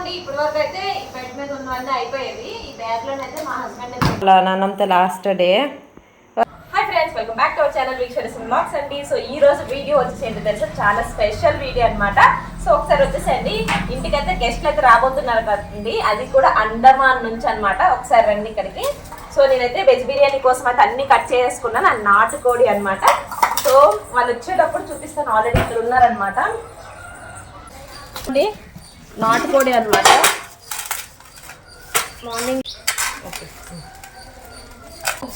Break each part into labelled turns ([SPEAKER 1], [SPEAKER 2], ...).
[SPEAKER 1] ఇదిగోండి ఇప్పటి వరకు అయితే బెడ్ మీద ఉన్నవన్నీ అయిపోయేవి. ఈ బ్యాగ్ లోనైతే మా హస్బెండ్
[SPEAKER 2] అలా నాన్నంత last day
[SPEAKER 1] hi friends welcome back to our channel Veekshana vlogs అండి. సో ఈ రోజు వీడియో వచ్చేసి తెలుసా? చాలా స్పెషల్ వీడియో అన్నమాట. సో ఒకసారి వచ్చేసండి ఇంటికైతే గెస్ట్లు అయితే రాబోతున్నారు కదండి. అది కూడా అండమాన్ నుంచి అన్నమాట. ఒకసారి రండి ఇక్కడికి. సో నేనైతే వెజ్ బిర్యానీ కోసం అయితే అన్ని కట్ చేసుకున్నాను. అది నాటుకోడి అన్నమాట. సో వాళ్ళు వచ్చేటప్పుడు చూపిస్తాను. ఆల్రెడీ ఇక్కడ ఉన్నారనమాట నాటుకోడి అన్నమాట. మార్నింగ్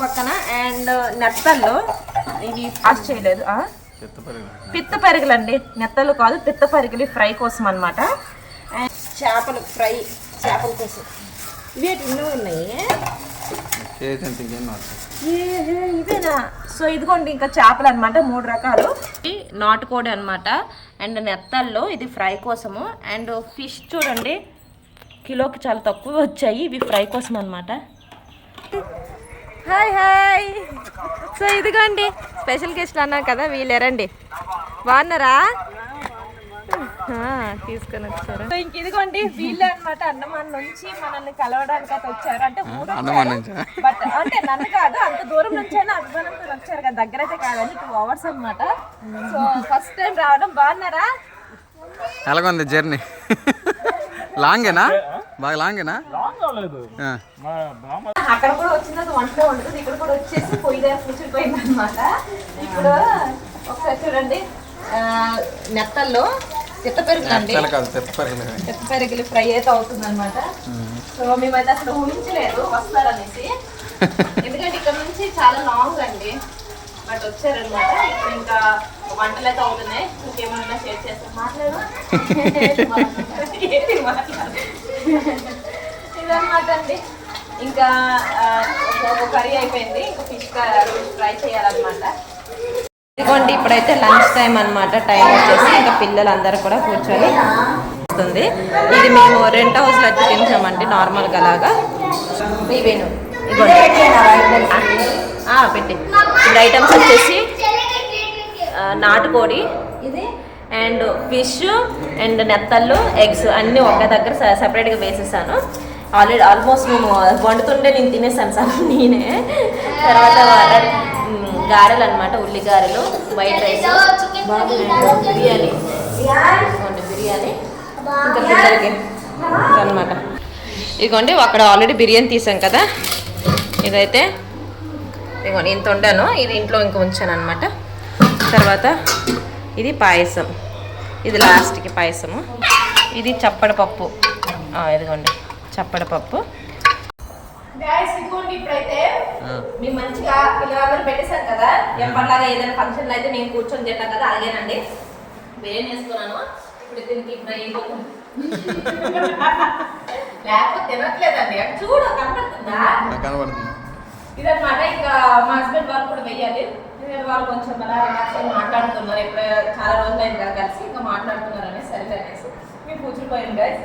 [SPEAKER 1] పక్కన అండ్ నెత్తల్లో ఇవి పాస్ చేయలేదు. ఆ? పిత్త పరుగులండి. నెత్తలు కాదు పిత్త పరుగులు ఫ్రై కోసం అనమాట అండ్ చేపలు ఫ్రై చేపల కోసం. ఇవి ఎన్నో ఉన్నాయి. ఏహే, ఇవేనా? సో ఇదిగోండి ఇంకా చేపలు అనమాట మూడు రకాలు. నాటుకోడి అనమాట అండ్ నెత్తల్లో ఇది ఫ్రై కోసము. అండ్ ఫిష్ చూడండి కిలోకి చాలా తక్కువ వచ్చాయి. ఇవి ఫ్రై కోసం అనమాట హాయ్ హాయ్. సో ఇదిగోండి స్పెషల్ గెస్ట్లు అన్నారు కదా వీళ్ళు రండి బాగున్నారా? తీసుకొని వచ్చారు సో ఇంక ఇదిగోండి వీళ్ళు అనమాట అన్నమాన్ నుంచి మనల్ని కలవడానికి అయితే వచ్చారు. అంటే ఊరు బట్ అంటే నన్ను కాదు అంత దూరం నుంచి అయినా అభిమానంతో వచ్చారు కదా దగ్గర అయితే కాదని టూ అవర్స్ అనమాట సో ఫస్ట్ టైం రావడం బాగున్నారా?
[SPEAKER 3] ఎలాగుంది జర్నీ? లాంగేనా? బాగా లాంగేనా.
[SPEAKER 1] అక్కడ కూడా వచ్చింది అది వంటలో ఉండదు ఇక్కడ కూడా వచ్చేసి పొయ్యి దగ్గర అనమాట ఇప్పుడు ఒకసారి చూడండి నెత్తల్లో
[SPEAKER 3] చాలా కాదు తెప్పరికలే.
[SPEAKER 1] చిత్త పెరుగులు ఫ్రై అయితే అవుతుంది అనమాట సో మేమైతే అసలు ఊహించలేదు వస్తారనేసి. ఎందుకంటే ఇక్కడ నుంచి చాలా లాంగ్ అండి. బట్ వచ్చారనమాట ఇప్పుడు ఇంకా వంటలు అయితే అవుతున్నాయి. ఇంకేమైనా షేర్ చేస్తాం మాట్లాడు. ఇదన్నమాట అండి. ఇంకా ఒక కర్రీ అయిపోయింది. ఇంకా ఫిష్ ఫ్రై చేయాలన్నమాట. ఇదిగోండి ఇప్పుడైతే లంచ్ టైం అన్నమాట. టైం వచ్చేసి ఇంకా పిల్లలందరూ కూడా కూర్చొని వస్తుంది. ఇది మేము రెంట్ హౌస్లో అయితే తింటామండి నార్మల్గా లాగా ఇవేను పెట్టి. ఇప్పుడు ఐటమ్స్ వచ్చేసి నాటుకోడి ఇది అండ్ ఫిష్ అండ్ నెత్తళ్ళు ఎగ్స్ అన్నీ ఒక దగ్గర సపరేట్గా వేసేసాను. ఆల్రెడీ ఆల్మోస్ట్ మేము వండుతుంటే నేను తినేసాను సార్ నేనే. తర్వాత గారెలు అనమాట ఉల్లి గారెలు వైట్ రైస్ బిర్యానీ. ఇదిగోండి బిర్యానీ. ఇంకా పిల్లలకి అనమాట ఇదిగోండి అక్కడ ఆల్రెడీ బిర్యానీ తీసాం కదా. ఇదైతే ఇదిగోండి ఇంత వండాను. ఇది ఇంట్లో ఇంకా ఉంచాను అనమాట తర్వాత ఇది పాయసం. ఇది లాస్ట్కి పాయసము. ఇది చప్పడి పప్పు ఆ, ఇదిగోండి చప్పడి పప్పు ఇదిగోండి ఇప్పుడైతే మేము మంచిగా పిల్లలందరూ పెట్టేశాం కదా? ఎప్పటిలాగా ఏదైనా ఫంక్షన్ అయితే మేము కూర్చొని తింటాం కదా అలాగేనండి బిర్యానీ వేసుకున్నాను ఇప్పుడు దీనికి ఇప్పుడు అయిపోతుంది లేకపోతే తినట్లేదండి. చూడు కనపడుతుందా? ఇదన్నమాట ఇంకా మా హస్బెండ్ వాళ్ళు కూడా వెయ్యాలి. వాళ్ళు కొంచెం అలా రిలాక్స్ మాట్లాడుతున్నారు. ఇప్పుడు చాలా రోజులు అయింది కలిసి ఇంకా మాట్లాడుతున్నారు అనేసి సరే అనేసి. మేము కూర్చునిపోయాం గైస్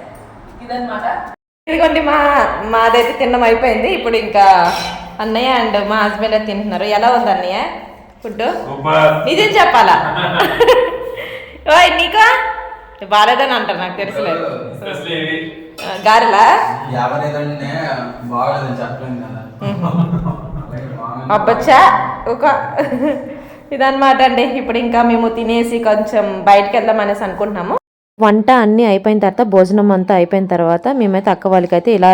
[SPEAKER 1] ఇదన్నమాట. ఇదిగోండి మా మాదైతే తినడం అయిపోయింది. ఇప్పుడు ఇంకా అన్నయ్య అండ్ మా హస్బెండ్ అయితే తింటున్నారు. ఎలా ఉంది అన్నయ్య ఫుడ్ నిజం చెప్పాలా? ఓయ్ నీకా? బాలేదని అంటారు నాకు తెలుసులేదు గారెలా? అబ్బచ్చా? ఒక ఇదన్నమాట అండి. ఇప్పుడు ఇంకా మేము తినేసి కొంచెం బయటకు వెళ్దాం అనేసి అనుకుంటున్నాము.
[SPEAKER 2] వంట అన్నీ అయిపోయిన తర్వాత భోజనం అంతా అయిపోయిన తర్వాత మేమైతే అక్క వాళ్ళకైతే ఇలా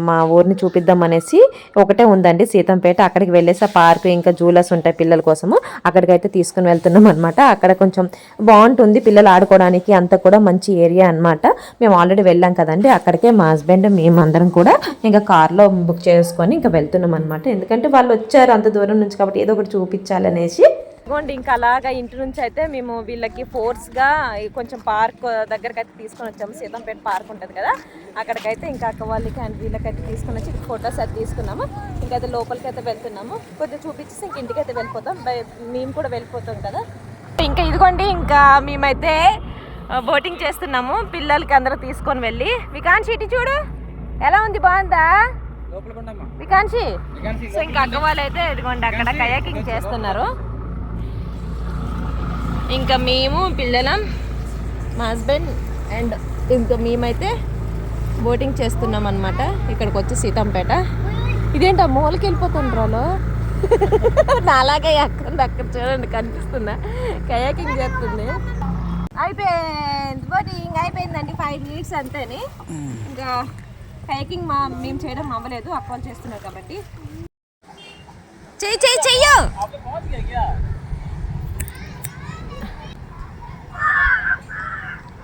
[SPEAKER 2] మా ఊరిని చూపిద్దాం అనేసి ఒకటే ఉందండి సీతంపేట. అక్కడికి వెళ్ళేసి ఆ పార్క్ ఇంకా జూలర్స్ ఉంటాయి పిల్లల కోసము అక్కడికైతే తీసుకుని వెళ్తున్నాం అనమాట అక్కడ కొంచెం బాగుంటుంది పిల్లలు ఆడుకోవడానికి అంతా కూడా మంచి ఏరియా అనమాట మేము ఆల్రెడీ వెళ్ళాం కదండి అక్కడికే మా హస్బెండ్ మేమందరం కూడా ఇంకా కార్లో బుక్ చేసుకొని ఇంకా వెళ్తున్నాం అనమాట ఎందుకంటే వాళ్ళు వచ్చారు అంత దూరం నుంచి కాబట్టి ఏదో ఒకటి చూపించాలనేసి
[SPEAKER 1] ఇదిగోండి ఇంకా అలాగా ఇంటి నుంచి అయితే మేము వీళ్ళకి ఫోర్స్గా కొంచెం పార్క్ దగ్గరకు అయితే తీసుకొని వచ్చాము. సీతంపేట పార్క్ ఉంటుంది కదా అక్కడికైతే ఇంకా అక్క వాళ్ళకి అండ్ వీళ్ళకైతే తీసుకొని వచ్చి ఫొటోస్ అయితే తీసుకున్నాము. ఇంకైతే లోపలికి అయితే వెళ్తున్నాము. కొద్దిగా చూపించేసి ఇంక ఇంటికి అయితే వెళ్ళిపోతాం మేము కూడా వెళ్ళిపోతాం కదా. ఇంకా ఇదిగోండి ఇంకా మేమైతే బోటింగ్ చేస్తున్నాము. పిల్లలకి అందరూ తీసుకొని వెళ్ళి. వికాన్షి ఇటు చూడు. ఎలా ఉంది? బాగుందా? వికాన్షి. సో ఇంకా అక్క వాళ్ళు అయితే ఇదిగోండి అక్కడ కయాకింగ్ చేస్తున్నారు. ఇంకా మేము పిల్లలం మా హస్బెండ్ అండ్ ఇంకా మేమైతే బోటింగ్ చేస్తున్నాం అనమాట ఇక్కడికి వచ్చి సీతంపేట. ఇదేంటో మూలకి వెళ్ళిపోతుండ్రాలో నాలాగే అక్కడ అక్కడ చూడండి కనిపిస్తుందా? కయాకింగ్ చేస్తుంది. అయిపోయింది. బోటింగ్ అయిపోయిందండి. ఫైవ్ మినిట్స్ అంతేని. ఇంకా కయాకింగ్ మా మేము చేయడం అవ్వలేదు. అక్క చేస్తున్నారు కాబట్టి. చెయ్యి చెయ్యి చెయ్యు.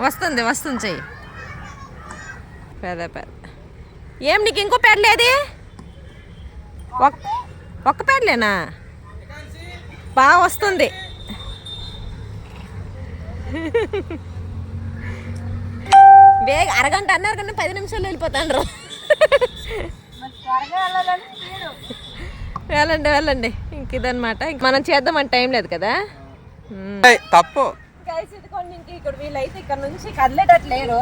[SPEAKER 1] వస్తుంది వస్తుంది చెయ్యి. పెద్ద పెద్ద ఏం నీకు ఇంకో పెడలేది ఒక్- ఒక్క పేడలేనా బాగా వస్తుంది. వేగ అరగంట అన్నారు కానీ పది నిమిషాలు వెళ్ళిపోతాండ్రు. వెళ్ళండి వెళ్ళండి. ఇంక ఇదనమాట ఇంక మనం చేద్దామని టైం లేదు కదా?
[SPEAKER 3] తప్పు.
[SPEAKER 1] గైస్ ఇదిగోండి ఇంక ఇక్కడ వీళ్ళైతే ఇక్కడ నుంచి కదిలేటట్లేరు.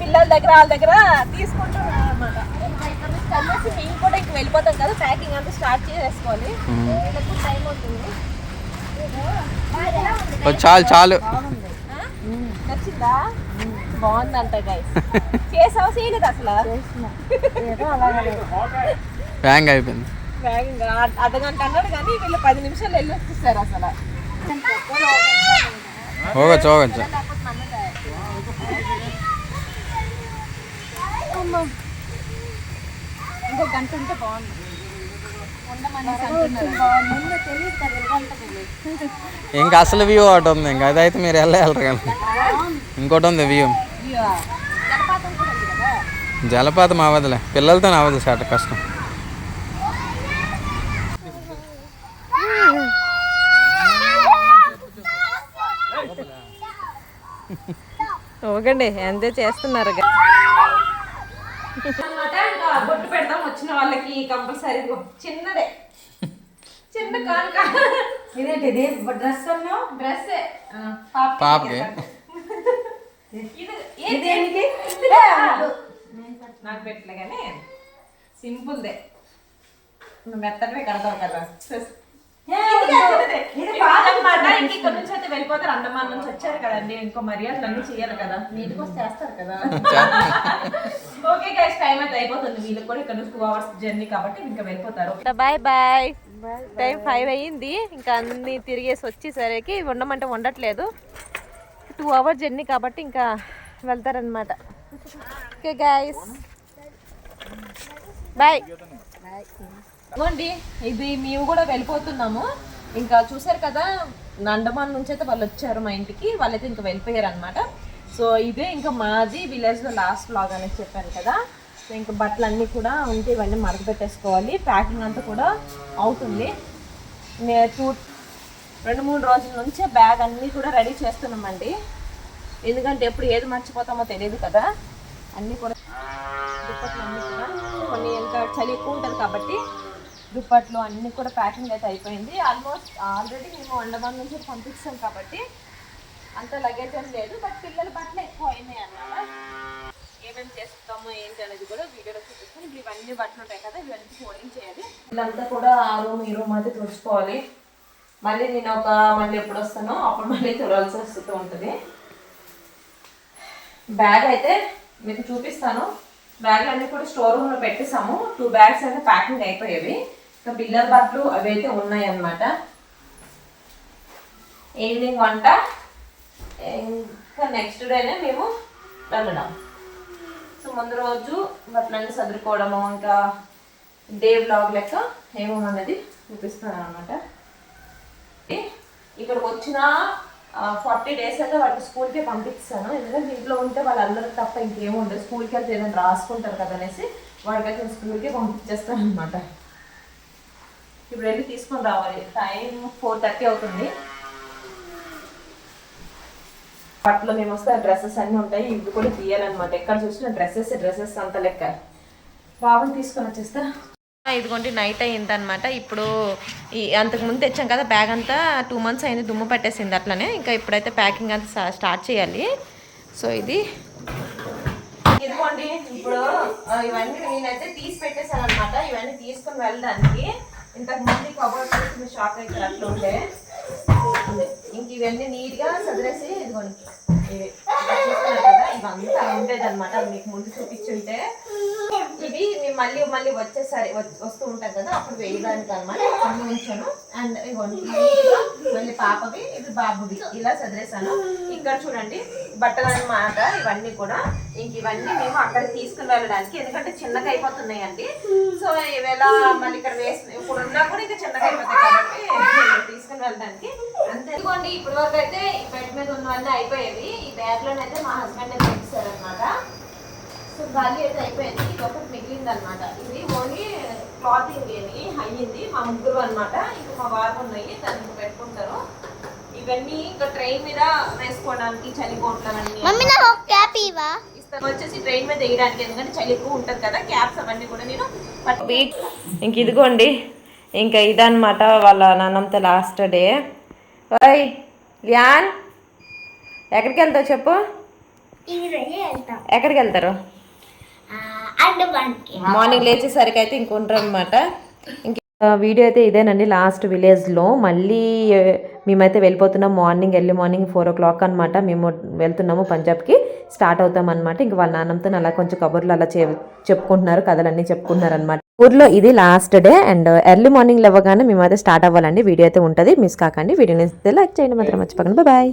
[SPEAKER 1] పిల్లల దగ్గర వాళ్ళ దగ్గర తీసుకుంటున్నారు అనమాట ఇక్కడ నుంచి కదిలేసి మేము కూడా ఇంక వెళ్ళిపోతాం కదా ప్యాకింగ్ అంతా స్టార్ట్ చేసేసుకోవాలి. వీళ్ళకు టైం అవుతుంది.
[SPEAKER 3] చాలు చాలు?
[SPEAKER 1] నచ్చిందా? బాగుందంట గైస్ చేసావు చేయలేదు అసలు?
[SPEAKER 3] హ్యాంగ్ అయిపోయింది.
[SPEAKER 1] అర్ధగంట అన్నాడు కానీ వీళ్ళు పది నిమిషాలు వెళ్ళి వచ్చేస్తారు అసలు
[SPEAKER 3] పోగొచ్చు పోగొచ్చు
[SPEAKER 1] ఇంకో గంట ఉంటే బాగుంది. ఉండమనేసి అంటున్నారు
[SPEAKER 3] ఇంకా అసలు వ్యూ ఒకటి ఉంది ఇంకా అదైతే మీరు వెళ్ళే వెళ్ళరు కదా. ఇంకోటి ఉంది వ్యూ
[SPEAKER 1] జలపాతం
[SPEAKER 3] అవ్వదులే. పిల్లలతో అవ్వదు చాలా కష్టం.
[SPEAKER 1] ఓకండి ఎంజాయ్ చేస్తున్నారు బొట్టు పెడదాం వచ్చిన వాళ్ళకి కంపల్సరీ చిన్నదే. చిన్న కానుక.
[SPEAKER 4] ఇదేంటిది? డ్రెస్ అన్నావు
[SPEAKER 1] డ్రెస్
[SPEAKER 3] పాపకి.
[SPEAKER 4] ఇదేంటి
[SPEAKER 1] నాకు పెట్టలే కానీ సింపుల్దే. మెత్తటివే కడతాం కదా. అన్నమాట ఇంక ఇక్కడ నుంచి అయితే వెళ్ళిపోతారు. అండమాన్ నుంచి వచ్చారు కదండి ఇంకో మర్యాదలు అన్ని చేయాలి కదా. నీటికి వస్తే చేస్తారు కదా. ఓకే గైస్ టైం అయితే అయిపోతుంది. వీళ్ళకి కూడా ఇక్కడ నుంచి టూ అవర్స్ జర్నీ కాబట్టి ఇంకా వెళ్ళిపోతారు. బాయ్ బాయ్ టైం ఫైవ్ అయ్యింది. ఇంకా అన్ని తిరిగేసి వచ్చేసరికి ఉండమంటే ఉండట్లేదు టూ అవర్స్ జర్నీ కాబట్టి ఇంకా వెళ్తారనమాట ఓకే గాయస్ బాయ్ ఇవ్వండి ఇది మేము కూడా వెళ్ళిపోతున్నాము. ఇంకా చూసారు కదా నండమాన్ నుంచి అయితే వాళ్ళు వచ్చారు మా ఇంటికి వాళ్ళైతే ఇంకా వెళ్ళిపోయారు అనమాట సో ఇదే ఇంకా మాది విలేజ్లో లాస్ట్ బ్లాగ్ అనేది చెప్పాను కదా. సో ఇంకా బట్టలు అన్నీ కూడా ఉంటే ఇవన్నీ మడత పెట్టేసుకోవాలి. ప్యాకింగ్ అంతా కూడా అవుతుంది. టూ రెండు మూడు రోజుల నుంచే బ్యాగ్ అన్నీ కూడా రెడీ చేస్తున్నామండి. ఎందుకంటే ఎప్పుడు ఏది మర్చిపోతామో తెలియదు కదా. అన్నీ కూడా దుప్పట్లు అన్నీ కూడా కొన్ని ఇంకా చలి ఎక్కువ ఉంటుంది కాబట్టి దుప్పట్లు అన్నీ కూడా ప్యాకింగ్ అయితే అయిపోయింది. ఆల్మోస్ట్ ఆల్రెడీ మేము అండమాన్ నుంచి పంపిస్తాం కాబట్టి అంత లగేజ్ ఏం లేదు. బట్ పిల్లల బట్టలు ఎక్కువ అయినాయి అన్నమాట. ఏమేమి చేస్తాము ఏంటి అనేది కూడా వీడియోలో చూపిస్తాను. ఇప్పుడు ఇవన్నీ బట్టలు ఉంటాయి కదా ఇవన్నీ ఫోల్డింగ్ చేయాలి. ఇదంతా కూడా ఆ రూమ్ ఈ రూమ్ అయితే తుడుచుకోవాలి. మళ్ళీ నేను ఒక మళ్ళీ ఎప్పుడు వస్తానో అప్పుడు మళ్ళీ తుడవాల్సి వస్తూ ఉంటుంది. బ్యాగ్ అయితే మీకు చూపిస్తాను. బ్యాగ్లు అన్నీ కూడా స్టోర్ రూమ్లో పెట్టేసాము టూ బ్యాగ్స్ అయితే ప్యాకింగ్ అయిపోయేవి. సో పిల్లల బట్టలు అవి అయితే ఉన్నాయన్నమాట ఈవినింగ్ వంట? ఇంకా నెక్స్ట్ డేనే మేము వెళ్ళడం సో ముందు రోజు బట్టలన్నీ సదురుకోవడము ఇంకా డే బ్లాగ్ లెక్క ఏమన్నది చూపిస్తాను అనమాట ఇక్కడికి వచ్చిన ఫార్టీ డేస్ అయితే వాళ్ళకి స్కూల్కే పంపిస్తాను. ఎందుకంటే ఇంట్లో ఉంటే వాళ్ళందరూ తప్ప ఇంకేముండదు. స్కూల్కి వెళ్తే ఏదైనా రాసుకుంటారు కదా అనేసి స్కూల్కే పంపించేస్తాను అనమాట ఇప్పుడు వెళ్ళి తీసుకొని రావాలి. టైం ఫోర్ థర్టీ అవుతుంది. బట్టలు మేము వస్తే డ్రెస్సెస్ అన్నీ ఉంటాయి. ఇవి కూడా తీయాలన్నమాట. ఎక్కడ చూసినా డ్రెస్సెస్ డ్రెస్సెస్ అంత లెక్క. బాబుని తీసుకొని వచ్చేస్తా. ఇదిగోండి నైట్ అయింది అనమాట ఇప్పుడు ఈ అంతకు ముందు తెచ్చాం కదా బ్యాగ్ అంతా టూ మంత్స్ అయింది దుమ్ము పట్టేసింది అట్లనే. ఇంకా ఇప్పుడైతే ప్యాకింగ్ అంతా స్టా- స్టార్ట్ చేయాలి. సో ఇది. ఇదిగోండి ఇప్పుడు ఇవన్నీ నేనైతే తీసి పెట్టేశాను అనమాట ఇవన్నీ తీసుకొని వెళ్ళడానికి. ఇంతకు ముందు కబోర్డ్ చేసి షాక్ అయితే అట్లా ఉండే. ఇంక ఇవన్నీ నీట్గా సదిరేసి ఇదిగోండి. చూస్తున్నారు కదా ఇవంతా ఉండేది అనమాట మీకు ముందు చూపించుంటే. ఇవి మేము మళ్ళీ మళ్ళీ వచ్చేసరి వస్తూ ఉంటాం కదా అప్పుడు వేయడానికి అనమాట అన్ని ఉంచాను. అండ్ ఇవ్వండి మళ్ళీ పాపవి ఇది బాబువి. ఇలా చదివేసాను ఇక్కడ చూడండి. బట్టలు అన్నమాట ఇవన్నీ కూడా. ఇంక ఇవన్నీ మేము అక్కడ తీసుకుని వెళ్ళడానికి ఎందుకంటే చిన్నగా అయిపోతున్నాయండి. సో ఈవేళ మళ్ళీ ఇక్కడ వేసి ఇప్పుడు ఉన్నా కూడా ఇంకా చిన్నగా అయిపోతాయి కాబట్టి తీసుకుని వెళ్ళడానికి. అంతే. ఇదిగోండి ఇప్పటి వరకు అయితే ఈ బెడ్ మీద ఉన్నవన్నీ అయిపోయేవి. ఈ బ్యాగ్ లోనైతే మా హస్బెండ్ తెచ్చారు అనమాట సో గాలి అయితే అయిపోయింది. ఇది ఒకటి మిగిలింది అనమాట ఇది ఓన్లీ క్లాతింగ్ అయ్యింది మా ముగ్గురు అనమాట ఇంకా మా వారు ఉన్నాయి దానికి పెట్టుకుంటారు. ఇవన్నీ ఇంకా ట్రైన్ మీద వేసుకోవడానికి చలి కోట్లు అవన్నీ
[SPEAKER 5] మమ్మీ నాకు ఒక క్యాప్ ఇవా
[SPEAKER 1] ఇస్తాను. వచ్చేసి ట్రైన్ మీద వేయడానికి ఎందుకంటే చలి ఎక్కువ ఉంటుంది కదా క్యాప్స్ అవన్నీ కూడా నేను
[SPEAKER 2] ఇంక ఇదిగోండి. ఇంకా ఇదన్నమాట వాళ్ళ నాన్నంత లాస్ట్ డే ఓయ్ లియాన్ ఎక్కడికి వెళ్తావు చెప్పు? ఎక్కడికి వెళ్తారు? మార్నింగ్ లేచేసరికి అయితే ఇంక ఉండరు అనమాట ఇంక వీడియో అయితే ఇదేనండి లాస్ట్ విలేజ్లో. మళ్ళీ మేమైతే వెళ్ళిపోతున్నాం morning early morning four o'clock అనమాట మేము వెళ్తున్నాము పంజాబ్కి స్టార్ట్ అవుతాం అనమాట ఇంక వాళ్ళ నాన్నంతో అలా కొంచెం కబుర్లు అలా చె చెప్పుకుంటున్నారు కథలన్నీ చెప్పుకుంటున్నారు అనమాట ఊర్లో ఇది last day and early morning లేవగానే మేమైతే స్టార్ట్ అవ్వాలండి. వీడియో అయితే ఉంటుంది. మిస్ కాకండి. వీడియోని లైక్ చేయండి. మాత్రం మర్చిపోకండి. బాయ్.